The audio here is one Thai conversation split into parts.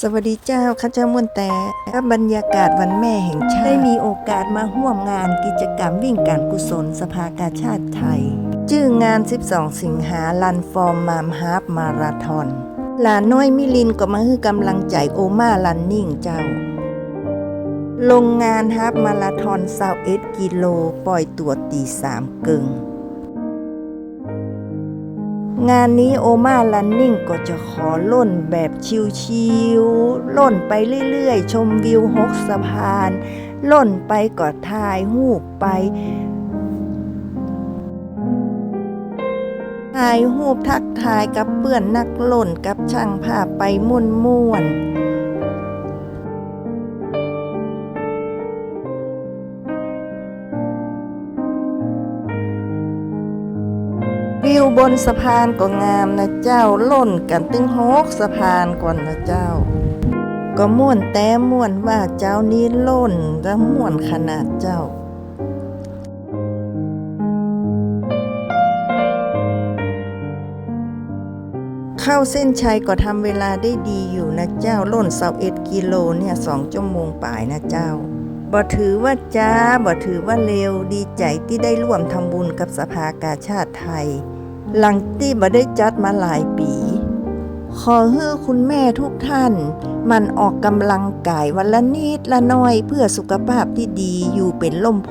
สวัสดีเจ้าข้าเจ้ามวนแต่บรรยากาศวันแม่แห่งชาติ ได้มีโอกาสมาร่วมงานกิจกรรมวิ่งการกุศลสภากาชาติไทย ชื่องาน 12 สิงหาลันฟอร์มมามฮาร์ปมาราทอนหลานน้อยมิลินก็มาให้กำลังใจโอมาลันนิ่งเจ้า ลงงานฮาร์ปมาราทอนซาเอ็ดกิโล ปล่อยตัวตีสามเกึ่ง งานนี้โอมาลันนิ่งก็จะขอล่นแบบชิวๆล่นไปเรื่อยๆ ชมวิวหกสะพาน ล่นไปกอดทายหูบไปถ่ายหูปทักทายกับเพื่อนนักล่นกับช่างภาพไปม่วนม่วน วิวบนสะพานก็งามนะเจ้าล่นกันตึงหกสะพานก่อนนะเจ้า ก็ม่วนแต่ม่วนว่าเจ้านี้ล่นและม่วนขนาดเจ้าเข้าเส้นชัยก็ทำเวลาได้ดีอยู่นะเจ้าล่นเสาเอ็ดกิโลเนี่ยสองชั่วโมงป่ายนะเจ้าบ่ถือว่าจ้าบ่ถือว่าเลวดีใจที่ได้ร่วมทำบุญกับสภากาชาติไทย หลังที่บ่ได้จัดมาหลายปี ขอให้คุณแม่ทุกท่าน มันออกกำลังกายวันละนิดละน้อยเพื่อสุขภาพที่ดีอยู่เป็นล่มโพ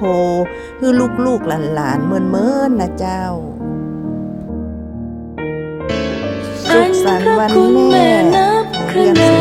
คือลูกๆหลานๆเมินๆนะเจ้า สุขสันต์วันแม่ขอเดือนสิง